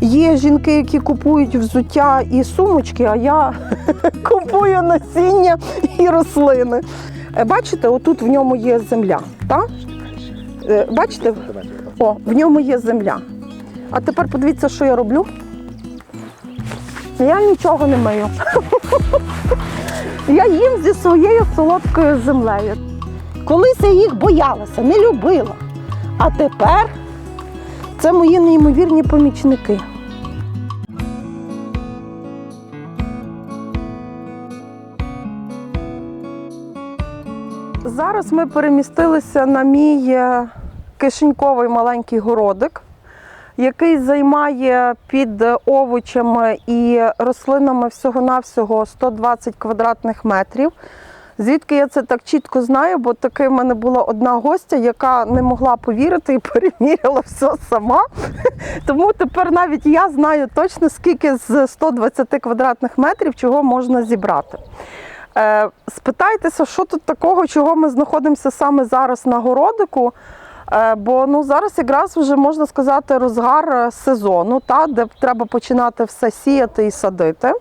Є жінки, які купують взуття і сумочки, а я купую насіння і рослини. Е, Бачите, отут в ньому є земля. Так? Е, Бачите? О, в ньому є земля. А тепер подивіться, що я роблю. Я нічого не мию. Я їм зі своєю солодкою землею. Колись я їх боялася, не любила. А тепер це мої неймовірні помічники. Зараз ми перемістилися на мій е, кишеньковий маленький городик, який займає під овочами і рослинами всього-навсього 120 квадратних метрів. Звідки я це так чітко знаю, бо таки в мене була одна гостя, яка не могла повірити і переміряла все сама. Тому тепер навіть я знаю точно, скільки з 120 квадратних метрів чого можна зібрати. Е, Спитайтеся, що тут такого, чого ми знаходимося саме зараз на городику. Е, Бо ну, зараз якраз вже можна сказати розгар сезону, та, де треба починати все сіяти і садити.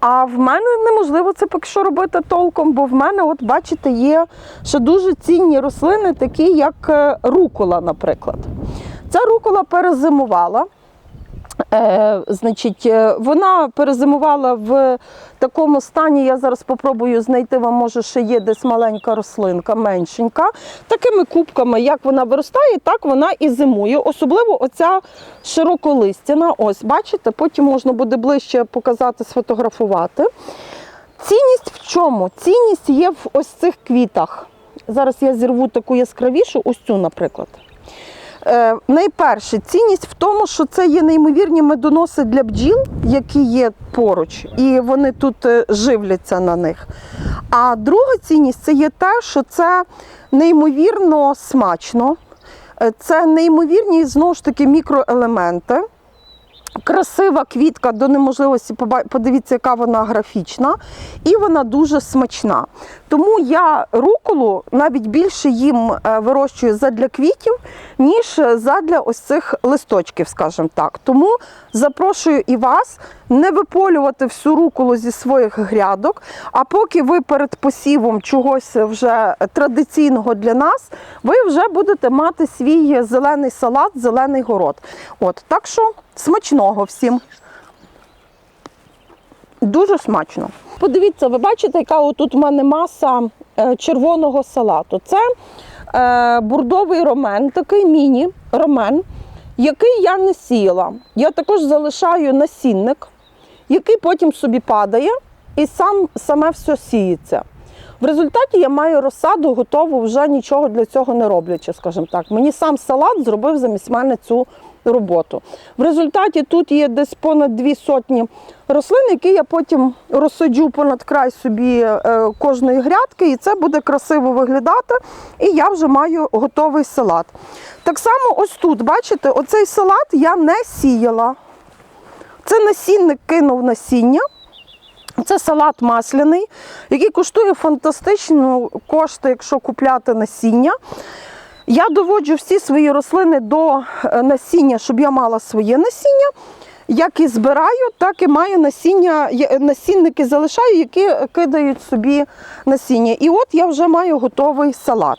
А в мене неможливо це поки що робити толком, бо в мене, от бачите, є ще дуже цінні рослини, такі як е, рукола, наприклад. Ця рукола перезимувала. Е, значить, е, вона перезимувала в такому стані. Я зараз спробую знайти вам, може, ще є десь маленька рослинка, меншенька. Такими кубками, як вона виростає, так вона і зимує. Особливо оця широколистяна. Ось, бачите, потім можна буде ближче показати, сфотографувати. Цінність в чому? Цінність є в ось цих квітах. Зараз я зірву таку яскравішу, ось цю, наприклад. Е, найперше, цінність в тому, що це є неймовірні медоноси для бджіл, які є поруч, і вони тут е, живляться на них. А друга цінність це є те, що це неймовірно смачно, Е, це неймовірні знову ж таки мікроелементи. Красива квітка до неможливості подивіться, яка вона графічна, і вона дуже смачна. Тому я руколу навіть більше їм е, вирощую задля квітів, ніж задля ось цих листочків, скажімо так. Тому запрошую і вас не виполювати всю руколу зі своїх грядок. А поки ви перед посівом чогось вже традиційного для нас, ви вже будете мати свій зелений салат, зелений город. От так що смачного всім. Дуже смачно. Подивіться, ви бачите, яка отут в мене маса е, червоного салату. Це е, бурдовий ромен, такий міні-ромен, який я не сіяла. Я також залишаю насінник, який потім собі падає і сам, саме все сіється. В результаті я маю розсаду готову, вже нічого для цього не роблячи, скажімо так. Мені сам салат зробив замість мене цю роботу. В результаті тут є десь понад дві сотні рослин, які я потім розсаджу понад край собі е, кожної грядки, і це буде красиво виглядати. І я вже маю готовий салат. Так само, ось тут, бачите, оцей салат я не сіяла. Це насінник кинув насіння. Це салат масляний, який коштує фантастично кошти, якщо купляти насіння. Я доводжу всі свої рослини до е, насіння, щоб я мала своє насіння. Як і збираю, так і маю насіння, насінники залишаю, які кидають собі насіння. І от я вже маю готовий салат.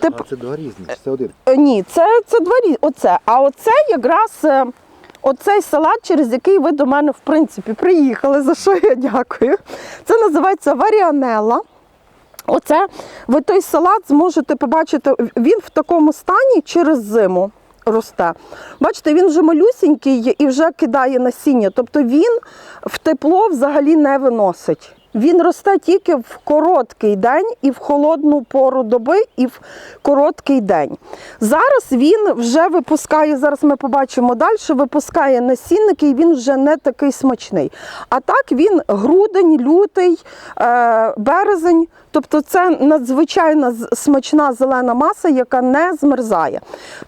Теп- А це два різні, чи це один. Е, Ні, це, це два різні. Оце. А оце якраз е, оцей салат, через який ви до мене в принципі приїхали, за що я дякую. Це називається варіанела. Оце ви той салат зможете побачити, він в такому стані через зиму росте. Бачите, він вже малюсінький і вже кидає насіння. Тобто він в тепло взагалі не виносить. Він росте тільки в короткий день і в холодну пору доби, і в короткий день. Зараз він вже випускає, зараз ми побачимо далі, випускає насінники, і він вже не такий смачний. А так він грудень, лютий, е, березень. Тобто це надзвичайно смачна зелена маса, яка не змерзає.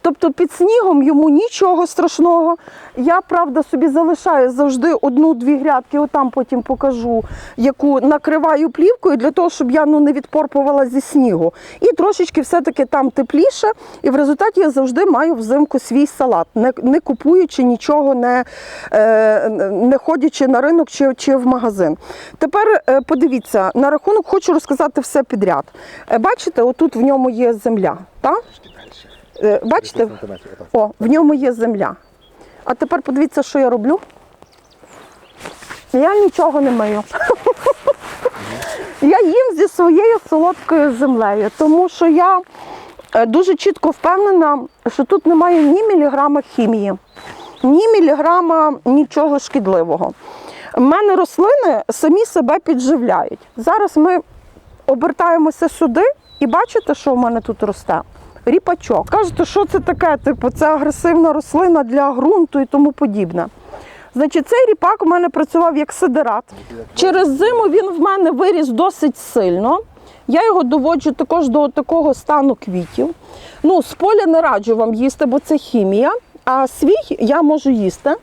Тобто під снігом йому нічого страшного. Я, правда, собі залишаю завжди одну-дві грядки, отам потім покажу, яку накриваю плівкою для того, щоб я ну, не відпорпувала зі снігу. І трошечки все-таки там тепліше. І в результаті я завжди маю взимку свій салат, не, не купуючи нічого, не, е, не ходячи на ринок чи, чи в магазин. Тепер е, подивіться, на рахунок хочу розказати все підряд. Е, бачите, отут в ньому є земля. Так? Е, Бачите? О, в ньому є земля. А тепер подивіться, що я роблю. Я нічого не мию. Я їм зі своєю солодкою землею, тому що я е, дуже чітко впевнена, що тут немає ні міліграма хімії, ні міліграма нічого шкідливого. У мене рослини самі себе підживляють. Зараз ми обертаємося сюди і бачите, що в мене тут росте? Ріпачок. Кажете, що це таке? Типу, це агресивна рослина для ґрунту і тому подібне. Значить, цей ріпак у мене працював як сидерат. Через зиму він в мене виріс досить сильно. Я його доводжу також до такого стану квітів. Ну, з поля не раджу вам їсти, бо це хімія. А свій я можу їсти.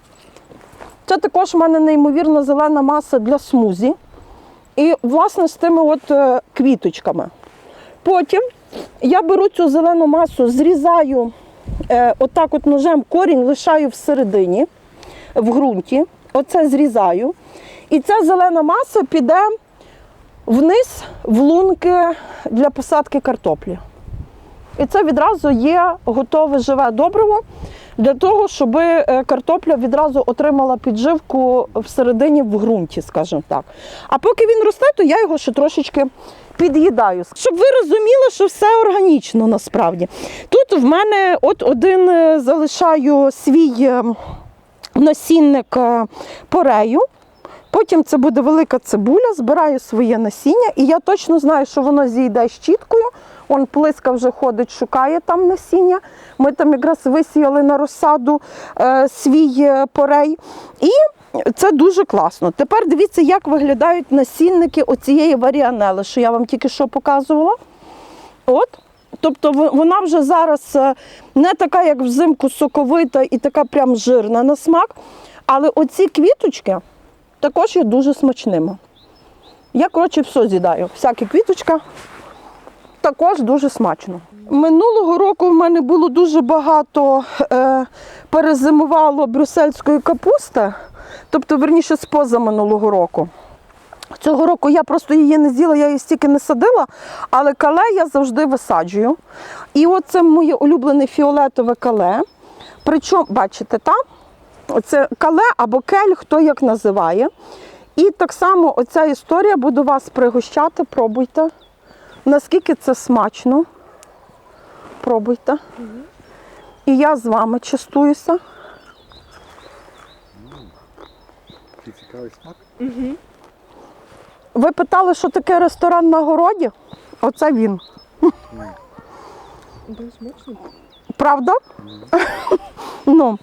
Це також в мене неймовірно зелена маса для смузі. І, власне, з тими от е, квіточками. Потім я беру цю зелену масу, зрізаю е, отак от ножем корінь, лишаю всередині, в ґрунті. Оце зрізаю. І ця зелена маса піде вниз в лунки для посадки картоплі. І це відразу є готове живе добриво для того, щоб е, картопля відразу отримала підживку всередині в ґрунті, скажімо так. А поки він росте, то я його ще трошечки під'їдаю. Щоб ви розуміли, що все органічно насправді. Тут в мене от один е, залишаю свій е, насінник е, порею. Потім це буде велика цибуля, збираю своє насіння, і я точно знаю, що воно зійде щіткою. Он плиска вже ходить, шукає там насіння. Ми там якраз висіяли на розсаду е, свій е, порей. І це дуже класно. Тепер дивіться, як виглядають насінники оцієї варіанели, що я вам тільки що показувала. От. Тобто вона вже зараз е, не така, як взимку, соковита і така прям жирна на смак. Але оці квіточки також є дуже смачними. Я, коротше, все з'їдаю. Всяка квіточка також дуже смачно. Минулого року в мене було дуже багато е, перезимувало брюссельської капусти, тобто, верніше, з позаминулого року. Цього року я просто її не з'їла, я її стільки не садила, але кале я завжди висаджую. І оце моє улюблене фіолетове кале. Причому, бачите, там це кале або кель, хто як називає. І так само оця історія буду вас пригощати, пробуйте. Наскільки це смачно. Пробуйте. І я з вами частуюся. Цікавий смак. Ви питали, що таке ресторан на городі? Оце він. Правда? ну,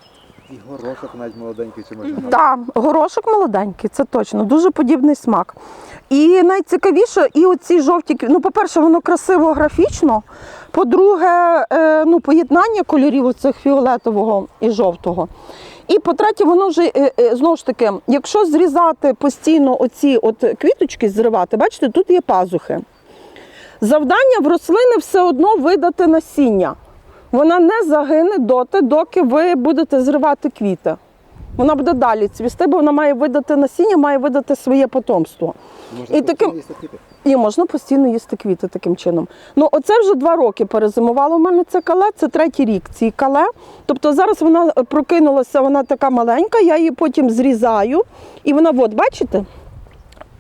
І горошок навіть молоденький чи можна. так, горошок молоденький, це точно. Дуже подібний смак. І найцікавіше, і оці жовті Ну, по-перше, воно красиво графічно. По-друге, е, ну, поєднання кольорів оцих фіолетового і жовтого. І по-третє, воно вже е, е, знову ж таки, якщо зрізати постійно оці от квіточки, зривати, бачите, тут є пазухи. Завдання в рослини все одно видати насіння. Вона не загине доти, доки ви будете зривати квіти. Вона буде далі цвісти, бо вона має видати насіння, має видати своє потомство. Можна І таким- їсти квіти. І можна постійно їсти квіти таким чином. Ну, оце вже два роки перезимувало в мене це кале, це третій рік цій кале. Тобто зараз вона е, прокинулася, вона така маленька, я її потім зрізаю. І вона, от, бачите?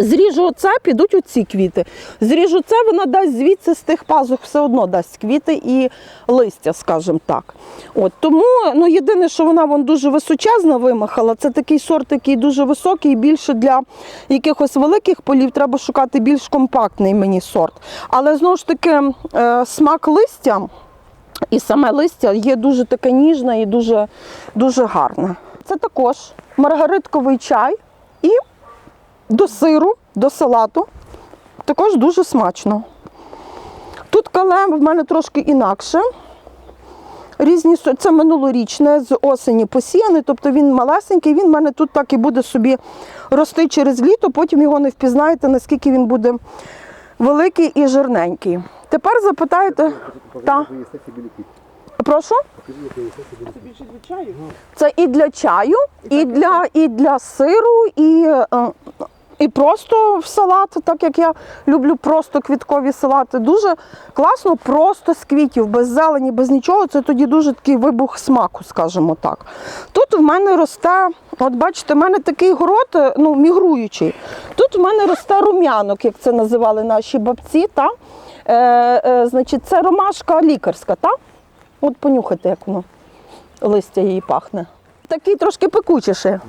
Зріжу оце, підуть оці квіти. Зріжу це, вона дасть звідси з тих пазух все одно дасть квіти і листя, скажімо так. От, тому ну, єдине, що вона вон дуже височезна вимахала, це такий сорт, який дуже високий, більше для якихось великих полів треба шукати більш компактний мені сорт. Але знову ж таки, е, смак листя і саме листя є дуже таке ніжне і дуже, дуже гарне. Це також маргаритковий чай і до сиру, до салату. Також дуже смачно. Тут кале в мене трошки інакше. різні це минулорічне з осені посіяне, тобто він малесенький, він в мене тут так і буде собі рости через літо, потім його не впізнаєте, наскільки він буде великий і жирненький. Тепер запитаєте, Та. Прошу? Це і для чаю, і для, і для сиру, і, е, і просто в салат, так як я люблю просто квіткові салати. Дуже класно, просто з квітів, без зелені, без нічого. Це тоді дуже такий вибух смаку, скажімо так. Тут в мене росте, от бачите, в мене такий город, е, ну, мігруючий. Тут в мене росте рум'янок, як це називали наші бабці. Та? Е, е, значить, це ромашка лікарська, та? От понюхайте, як воно листя її пахне. Такий трошки пекучіше.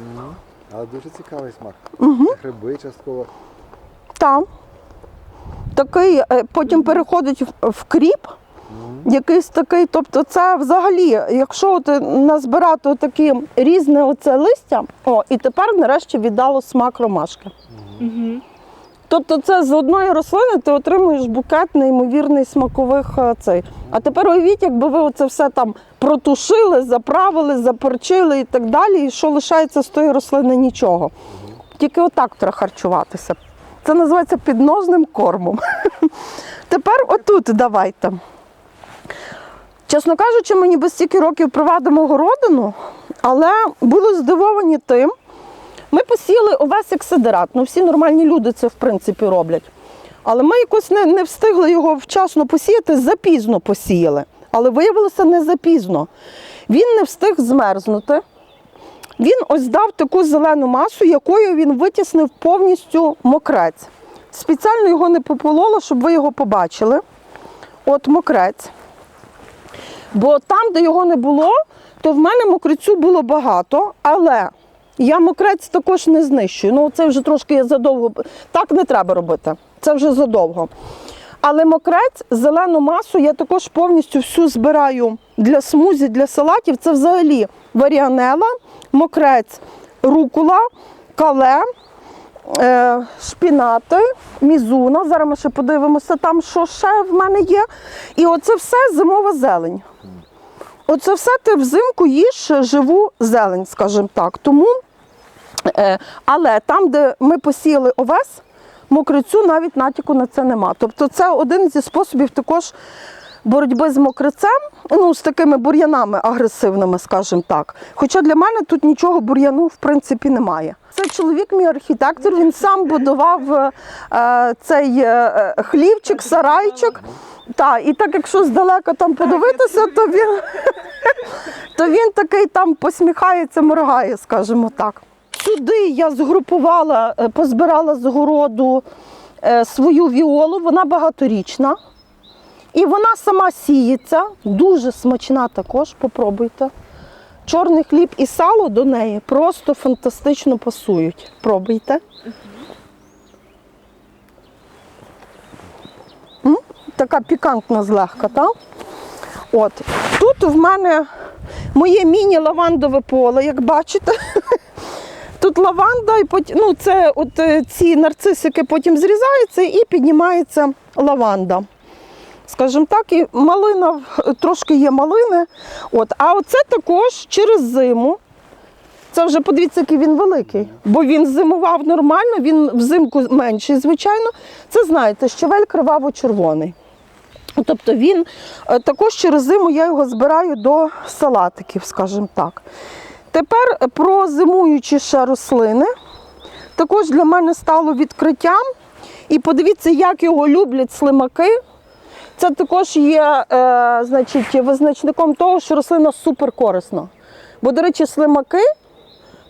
Але дуже цікавий смак. Угу. Гриби частково. Там. Такий, е, потім переходить в- в кріп. Якийсь такий, тобто це взагалі, якщо от назбирати такі різне оце листя, о, і тепер нарешті віддало смак ромашки. Угу. Тобто це з одної рослини ти отримуєш букет неймовірний смакових е, цей. А тепер уявіть, якби ви оце все там протушили, заправили, заперчили і так далі, і що лишається з тої рослини нічого. Тільки отак треба харчуватися. Це називається підножним кормом. Тепер отут давайте. Чесно кажучи, ми ніби стільки років провадимо городину, але були здивовані тим, ми посіяли овес як сидерат. Ну, всі нормальні люди це в принципі роблять. Але ми якось не, не встигли його вчасно посіяти, запізно посіяли. Але виявилося не запізно. Він не встиг змерзнути. Він ось дав таку зелену масу, якою він витіснив повністю мокрець. Спеціально його не попололо, щоб ви його побачили. От мокрець. Бо там, де його не було, то в мене мокрицю було багато, але я мокрець також не знищую. Ну, це вже трошки задовго. Так не треба робити. Це вже задовго. Але мокрець, зелену масу я також повністю всю збираю для смузі, для салатів. Це взагалі варіанела, мокрець, рукула, кале, е, шпінати, мізуна. Зараз ми ще подивимося там, що ще в мене є. І оце все зимова зелень. Оце все ти взимку їш живу зелень, скажімо так. Тому, але там, де ми посіяли овес, мокрицю навіть натяку на це нема. Тобто це один зі способів також боротьби з мокрицем, ну, з такими бур'янами агресивними, скажімо так. Хоча для мене тут нічого бур'яну в принципі немає. Це чоловік, мій архітектор, він сам будував е, е, цей е, е, хлівчик, сарайчик. Та, і так, якщо здалека там подивитися, то він, то він такий там посміхається, моргає, скажімо так. Сюди я згрупувала, е, позбирала з городу е, свою віолу, вона багаторічна. І вона сама сіється, дуже смачна також, попробуйте. Чорний хліб і сало до неї просто фантастично пасують. Пробуйте. М? Така пікантна злегка, так? От. Тут в мене моє міні-лавандове поле, як бачите. Тут лаванда, і потім, ну, це от е, ці нарцисики потім зрізаються і піднімається лаванда. Скажімо так, і малина, трошки є малини. От. А оце також через зиму. Це вже подивіться, який він великий. Бо він зимував нормально, він взимку менший, звичайно. Це знаєте, щавель криваво-червоний. Тобто він е, також через зиму я його збираю до салатиків, скажімо так. Тепер про зимуючі ще рослини. Також для мене стало відкриттям. І подивіться, як його люблять слимаки. Це також є е, значить, визначником того, що рослина суперкорисна. Бо, до речі, слимаки,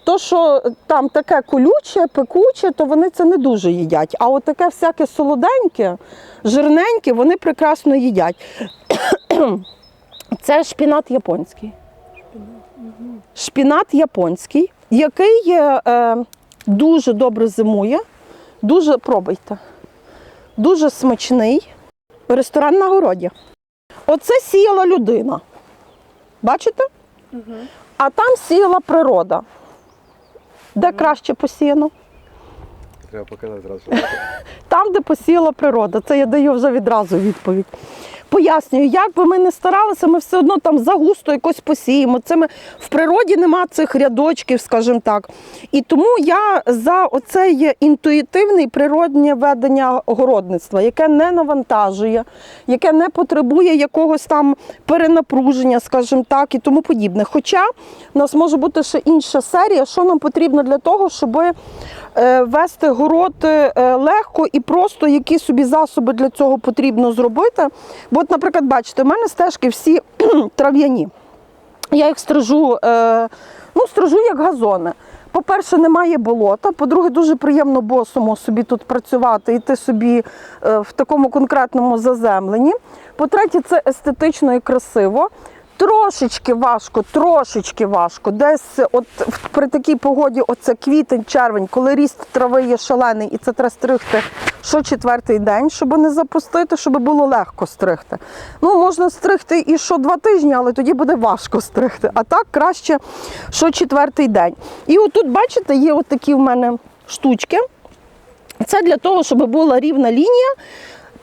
то, що там таке колюче, пекуче, то вони це не дуже їдять. А от таке всяке солоденьке, жирненьке, вони прекрасно їдять. Це шпінат японський. Шпінат японський, який е, дуже добре зимує, дуже пробуйте. Дуже смачний. Ресторан на городі. Оце сіяла людина. Бачите? А там сіяла природа. Де краще посіяно? Треба показати зразу. Там, де посіяла природа. Це я даю вже відразу відповідь. Пояснюю, як би ми не старалися, ми все одно там загусто якось посіємо. Це ми в природі нема цих рядочків, скажімо так. І тому я за оце інтуїтивне природнє ведення городництва, яке не навантажує, яке не потребує якогось там перенапруження, скажімо так, і тому подібне. Хоча в нас може бути ще інша серія, що нам потрібно для того, щоб вести город е, легко і просто які собі засоби для цього потрібно зробити. Бо, от, наприклад, бачите, у мене стежки всі трав'яні. Я їх стрижу, е, ну, стрижу як газони. По-перше, немає болота. По-друге, дуже приємно босому собі тут працювати, йти собі е, в такому конкретному заземленні. По-третє, це естетично і красиво. Трошечки важко, трошечки важко. Десь от при такій погоді, оце квітень, червень, коли ріст трави є шалений, і це треба стригти що четвертий день, щоб не запустити, щоб було легко стригти. Ну, можна стригти і що два тижні, але тоді буде важко стригти. А так краще що четвертий день. І отут, бачите, є от такі в мене штучки. Це для того, щоб була рівна лінія.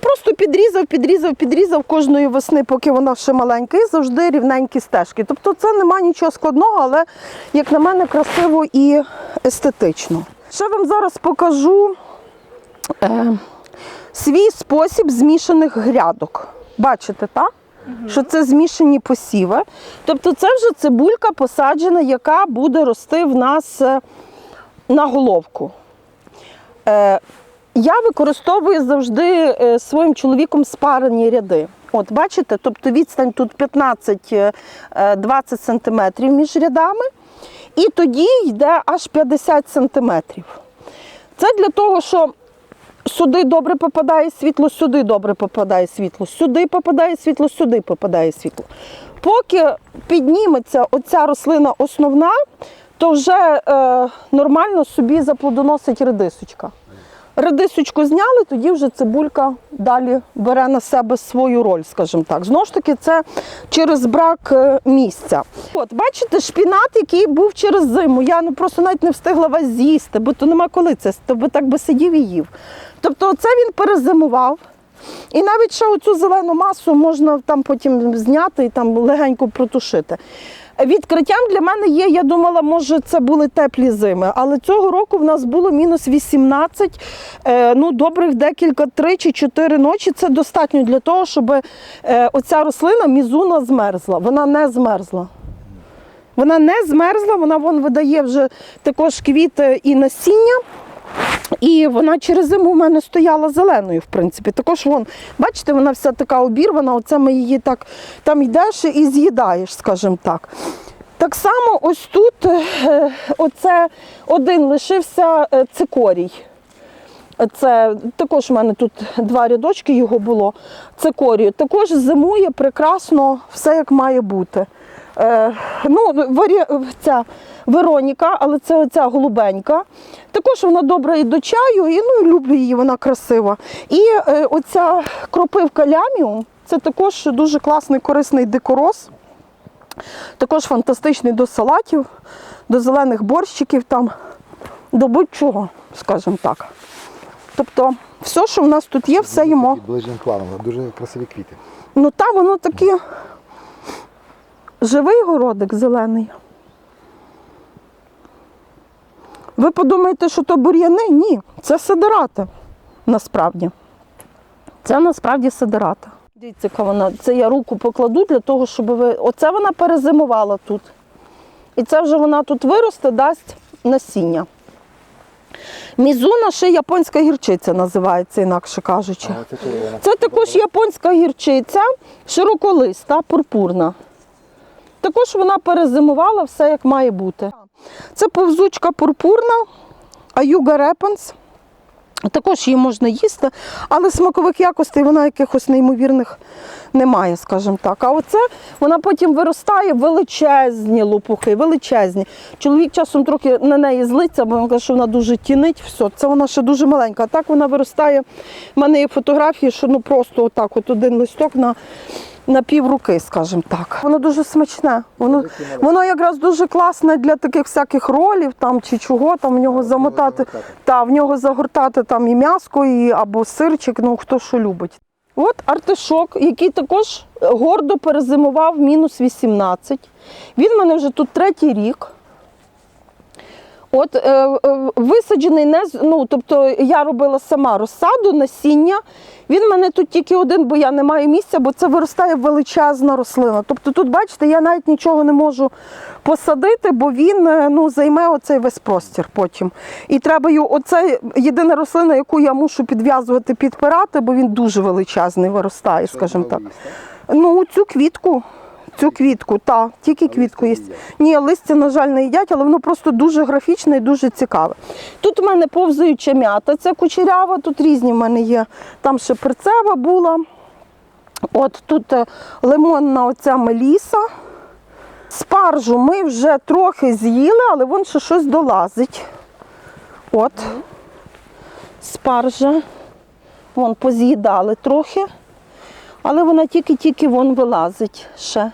Просто підрізав, підрізав, підрізав кожної весни, поки вона ще маленька, і завжди рівненькі стежки. Тобто це нема нічого складного, але, як на мене, красиво і естетично. Ще вам зараз покажу е, свій спосіб змішаних грядок. Бачите, так? Що це змішані посіви. Тобто це вже цибулька посаджена, яка буде рости в нас е, на головку. Е, я використовую завжди е, своїм чоловіком спарені ряди. От бачите, тобто відстань тут 15-20 сантиметрів між рядами, і тоді йде аж 50 сантиметрів. Це для того, що сюди добре попадає світло, сюди добре попадає світло, сюди попадає світло, сюди попадає світло. Поки підніметься оця рослина основна, то вже е, нормально собі заплодоносить редисочка. Редисочку зняли, тоді вже цибулька далі бере на себе свою роль, скажімо так. Знову ж таки, це через брак е, місця. От, бачите, шпінат, який був через зиму. Я ну, просто навіть не встигла вас з'їсти, бо то нема коли це, то би так би сидів і їв. Тобто, це він перезимував. І навіть ще оцю зелену масу можна там потім зняти і там легенько протушити. Відкриттям для мене є, я думала, може це були теплі зими, але цього року в нас було мінус 18, е, ну добрих декілька, три чи чотири ночі. Це достатньо для того, щоб е, оця рослина мізуна змерзла. Вона не змерзла. Вона не змерзла, вона вон видає вже також квіти і насіння. І вона через зиму в мене стояла зеленою, в принципі. Також вон, бачите, вона вся така обірвана, оце ми її так там йдеш і з'їдаєш, скажімо так. Так само ось тут е, оце один лишився е, цикорій. Це також у мене тут два рядочки його було. Цикорію. Також зимує прекрасно все як має бути. Е, ну, варі... ця Вероніка, але це оця голубенька. Також вона добра і до чаю, і ну, люблю її, вона красива. І е, оця кропивка ляміум це також дуже класний корисний дикороз. Також фантастичний до салатів, до зелених борщиків, там, до будь-чого, скажімо так. Тобто, все, що в нас тут є, все їмо. Ближнім планом, дуже красиві квіти. Ну там воно таке живий городик зелений. Ви подумаєте, що то бур'яни? Ні, це сидирата насправді. Це насправді сидирата. Дивіться, яка вона. Це я руку покладу для того, щоб ви. Оце вона перезимувала тут. І це вже вона тут виросте, дасть насіння. Мізуна ще японська гірчиця називається, інакше кажучи. Червона. Це також японська гірчиця, широколиста, пурпурна. Також вона перезимувала все як має бути. Це повзучка пурпурна, аюга репанс. Також її можна їсти, але смакових якостей вона якихось неймовірних немає, скажімо так. А оце вона потім виростає величезні лопухи, величезні. Чоловік часом трохи на неї злиться, бо він каже, що вона дуже тінить. Все, це вона ще дуже маленька. А так вона виростає. У мене є фотографії, що ну просто отак, от один листок на, на пів руки, скажімо так. Воно дуже смачне. Воно, воно якраз дуже класне для таких всяких ролів там чи чого, там в нього замотати. Та, в нього загортати там і м'яско, і, або сирчик, ну хто що любить. От артишок, який також гордо перезимував мінус 18. Він мене вже тут третій рік. От е, е, висаджений не ну, тобто я робила сама розсаду, насіння. Він в мене тут тільки один, бо я не маю місця, бо це виростає величезна рослина. Тобто тут, бачите, я навіть нічого не можу посадити, бо він е, ну, займе оцей весь простір потім. І треба його, оце єдина рослина, яку я мушу підв'язувати, підпирати, бо він дуже величезний виростає, скажімо так. Ну, цю квітку. Цю квітку, так, тільки квітку є. Ні, листя, на жаль, не їдять, але воно просто дуже графічне і дуже цікаве. Тут у мене повзаюча м'ята, це кучерява, тут різні в мене є. Там ще перцева була. От тут е, лимонна оця меліса. Спаржу ми вже трохи з'їли, але вон ще щось долазить. От. Спаржа. Вон поз'їдали трохи. Але вона тільки-тільки вон вилазить ще.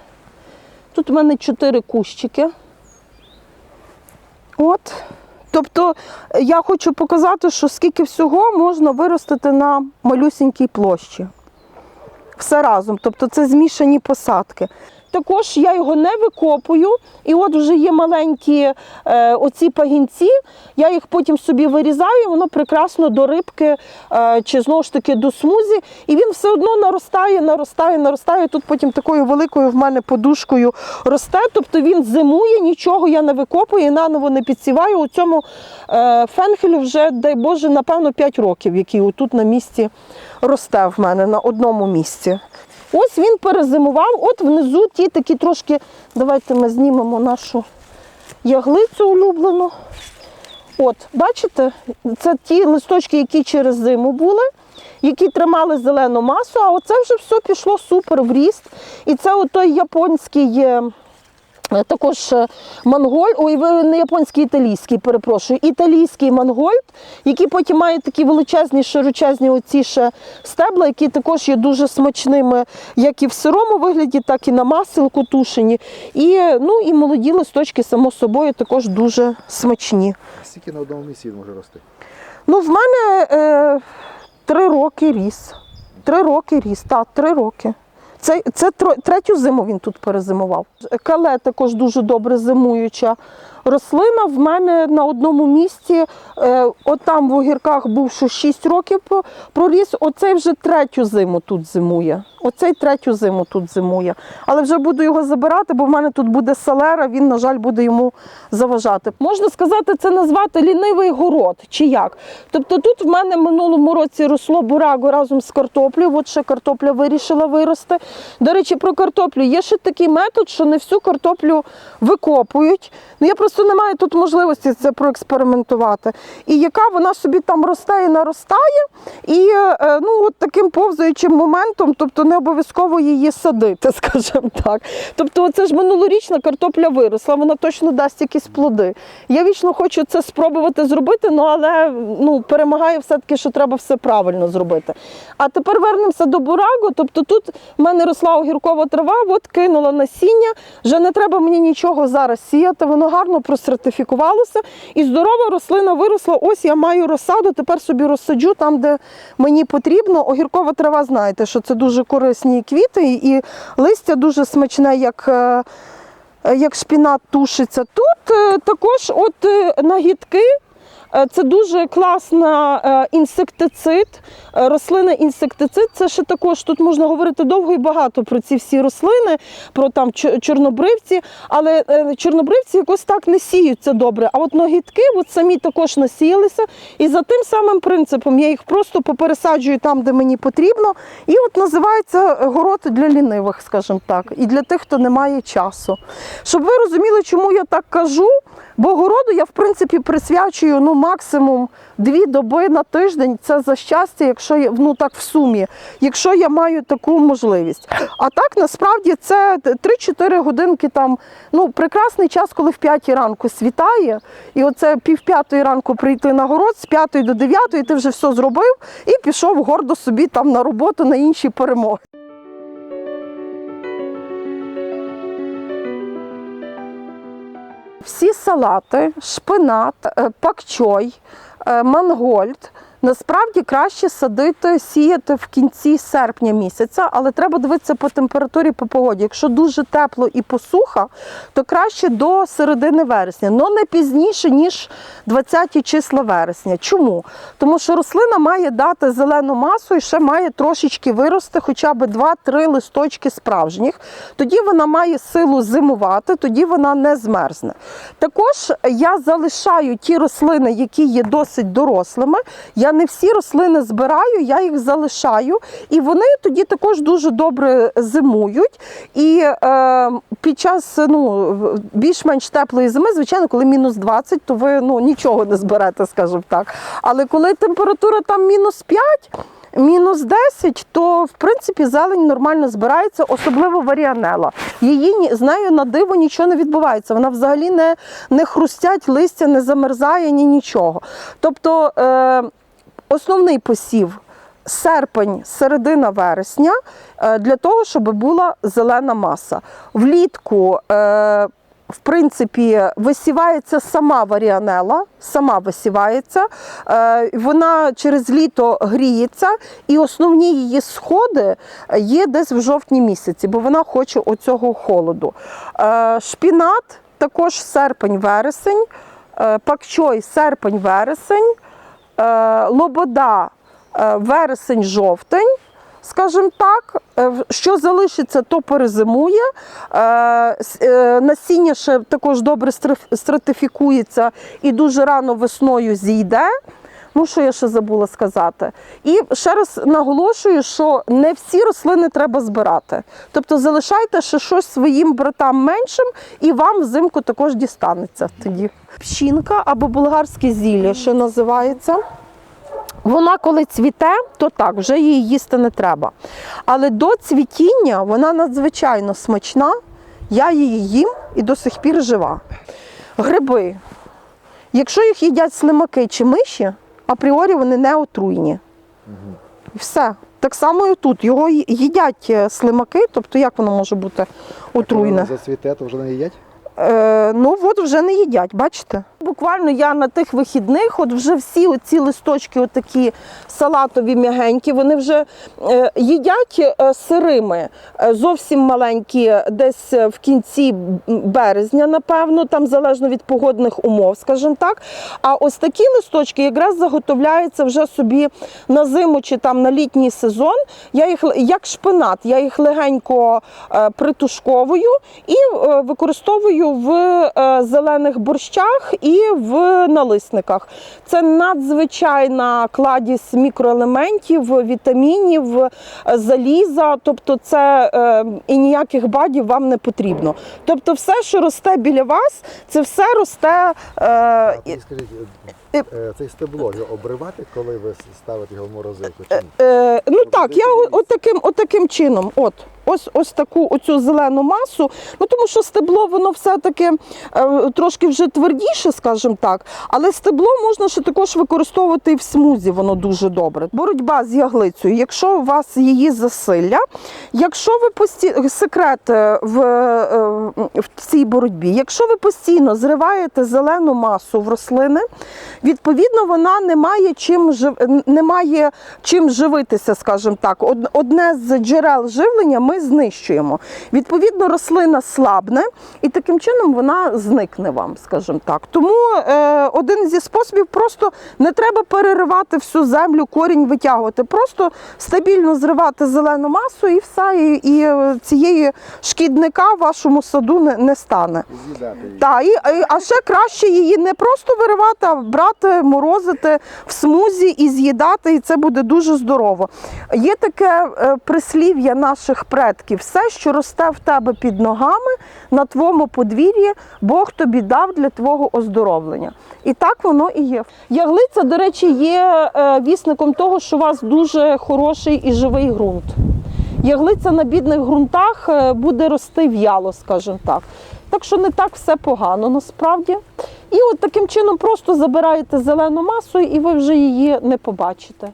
Тут в мене чотири кущики. От. Тобто я хочу показати, що скільки всього можна виростити на малюсінькій площі. Все разом. Тобто це змішані посадки. Також я його не викопую, і от вже є маленькі е, оці пагінці, я їх потім собі вирізаю, і воно прекрасно до рибки е, чи знову ж таки до смузі. І він все одно наростає, наростає, наростає. Тут потім такою великою в мене подушкою росте. Тобто він зимує, нічого я не викопую і наново не підсіваю. У цьому е, фенхелю вже, дай Боже, напевно, 5 років, який отут на місці росте в мене на одному місці. Ось він перезимував, от внизу ті такі трошки. Давайте ми знімемо нашу яглицю улюблену. От, бачите, це ті листочки, які через зиму були, які тримали зелену масу, а оце вже все пішло супер в ріст. І це отой японський. Е, Також е, мангольд, ой, не японський, італійський, перепрошую, італійський мангольд, який потім має такі величезні, широчезні оці ще стебла, які також є дуже смачними, як і в сирому вигляді, так і на маселку тушені. І, ну, і молоді листочки, само собою, також дуже смачні. Скільки на одному місці він може рости? Ну, в мене е, три роки ріс. Три роки ріс, так, три роки. Це, це третю зиму він тут перезимував. Кале також дуже добре зимуюча рослина. В мене на одному місці, е, от там в огірках був що 6 років проріс, оцей вже третю зиму тут зимує. Оцей третю зиму тут зимує. Але вже буду його забирати, бо в мене тут буде салера, він, на жаль, буде йому заважати. Можна сказати, це назвати лінивий город чи як. Тобто тут в мене минулому році росло бураго разом з картоплею. От ще картопля вирішила вирости. До речі, про картоплю є ще такий метод, що не всю картоплю викопують. Ну я просто не маю тут можливості це проекспериментувати. І яка вона собі там росте і наростає, і е, ну от таким повзаючим моментом, тобто не обов'язково її садити, скажімо так. Тобто, це ж минулорічна картопля виросла, вона точно дасть якісь плоди. Я вічно хочу це спробувати зробити, ну але ну перемагає все-таки, що треба все правильно зробити. А тепер вернемося до бураго. Тобто тут в мене росла огіркова трава, от кинула насіння. Вже не треба мені нічого зараз сіяти. Воно гарно просертифікувалося. І здорова рослина виросла. Ось я маю розсаду, тепер собі розсаджу там, де мені потрібно. Огіркова трава, знаєте, що це дуже корисні квіти, і листя дуже смачне, як. е, Як шпінат тушиться. Тут е, також от е, нагідки. Е, Це дуже класна е, інсектицид, е, рослина інсектицид. Це ще також тут можна говорити довго і багато про ці всі рослини, про там чорнобривці, але чорнобривці якось так не сіються добре. А от ногітки от самі також насіялися. І за тим самим принципом я їх просто попересаджую там, де мені потрібно. І от називається город для лінивих, скажімо так, і для тих, хто не має часу. Щоб ви розуміли, чому я так кажу. Бо городу я в принципі присвячую ну максимум дві доби на тиждень. Це за щастя, якщо я ну так в сумі, якщо я маю таку можливість. А так насправді це 3-4 годинки там. Ну прекрасний час, коли в 5 ранку світає, і оце пів п'ятої ранку прийти на город, з п'ятої до дев'ятої ти вже все зробив і пішов гордо собі там на роботу на інші перемоги. Всі салати, шпинат, е, пакчой, е, мангольд. Насправді краще садити, сіяти в кінці серпня місяця, але треба дивитися по температурі по погоді. Якщо дуже тепло і посуха, то краще до середини вересня, але не пізніше, ніж 20 числа вересня. Чому? Тому що рослина має дати зелену масу і ще має трошечки вирости, хоча б 2-3 листочки справжніх. Тоді вона має силу зимувати, тоді вона не змерзне. Також я залишаю ті рослини, які є досить дорослими. Я не всі рослини збираю, я їх залишаю, і вони тоді також дуже добре зимують. І е, під час ну, більш-менш теплої зими, звичайно, коли мінус 20, то ви ну, нічого не зберете, скажімо так. Але коли температура там мінус 5, Мінус 10, то в принципі зелень нормально збирається, особливо варіанела. Її з нею на диво нічого не відбувається. Вона взагалі не, не хрустять, листя не замерзає, ні нічого. Тобто е, основний посів серпень, середина вересня е, для того, щоб була зелена маса. Влітку. Е, в принципі, висівається сама варіанела, сама висівається. Е, Вона через літо гріється, і основні її сходи є десь в жовтні місяці, бо вона хоче оцього холоду. Шпінат також серпень-вересень, пакчой серпень-вересень, лобода е, вересень-жовтень. Скажімо так, Е, що залишиться, то перезимує. Е, е, Насіння ще також добре стратифікується і дуже рано весною зійде. Ну, що я ще забула сказати. І ще раз наголошую, що не всі рослини треба збирати. Тобто залишайте ще щось своїм братам меншим, і вам взимку також дістанеться тоді. Пщінка або болгарське зілля, що називається. Вона коли цвіте, то так, вже її їсти не треба. Але до цвітіння вона надзвичайно смачна. Я її їм і до сих пір жива. Гриби. Якщо їх їдять слимаки чи миші, апріорі вони не отруйні. І все. Так само і тут. Його їдять е, слимаки, тобто як воно може бути отруйне? Засвіте, то вже не їдять? Е, ну от вже не їдять, бачите? Буквально я на тих вихідних, от вже всі оці листочки, отакі салатові м'ягенькі, вони вже е, їдять е, сирими, е, зовсім маленькі, десь е, в кінці березня, напевно, там залежно від погодних умов, скажімо так. А ось такі листочки якраз заготовляються вже собі на зиму чи там на літній сезон. Я їх як шпинат, я їх легенько притушковую і е, використовую в е, зелених борщах і в налисниках. Це надзвичайна кладість мікроелементів, вітамінів, е, заліза. Тобто, це е, і ніяких бадів вам не потрібно. Тобто, все, що росте біля вас, це все росте. Е, е, е, цей стебло його обривати, коли ви ставите його в морозилку? Чи ні? Е, ну так, я о- от таким, от таким чином. От. Ось ось таку оцю зелену масу. Ну тому що стебло воно все-таки е, трошки вже твердіше, скажімо так. Але стебло можна ще також використовувати і в смузі, воно дуже добре. Боротьба з яглицею. Якщо у вас її засилля, якщо ви постійно секрет е, в, е, в цій боротьбі, якщо ви постійно зриваєте зелену масу в рослини, відповідно вона не має чим жив... не має чим живитися, скажімо так. Одне з джерел живлення ми знищуємо. Відповідно, рослина слабне, і таким чином вона зникне вам, скажімо так. Тому е, один зі способів просто не треба переривати всю землю, корінь витягувати. Просто стабільно зривати зелену масу і все, і, і е, цієї шкідника в вашому саду не, не стане. Так, і, і- а ще краще її не просто виривати, а брати, морозити в смузі і з'їдати, і це буде дуже здорово. Є таке е, прислів'я наших предків: все, що росте в тебе під ногами, на твоєму подвір'ї, Бог тобі дав для твого оздоровлення. І так воно і є. Яглиця, до речі, є е, вісником того, що у вас дуже хороший і живий ґрунт. Яглиця на бідних ґрунтах е, буде рости в'яло, скажімо так. Так що не так все погано насправді. І от таким чином просто забираєте зелену масу, і ви вже її не побачите.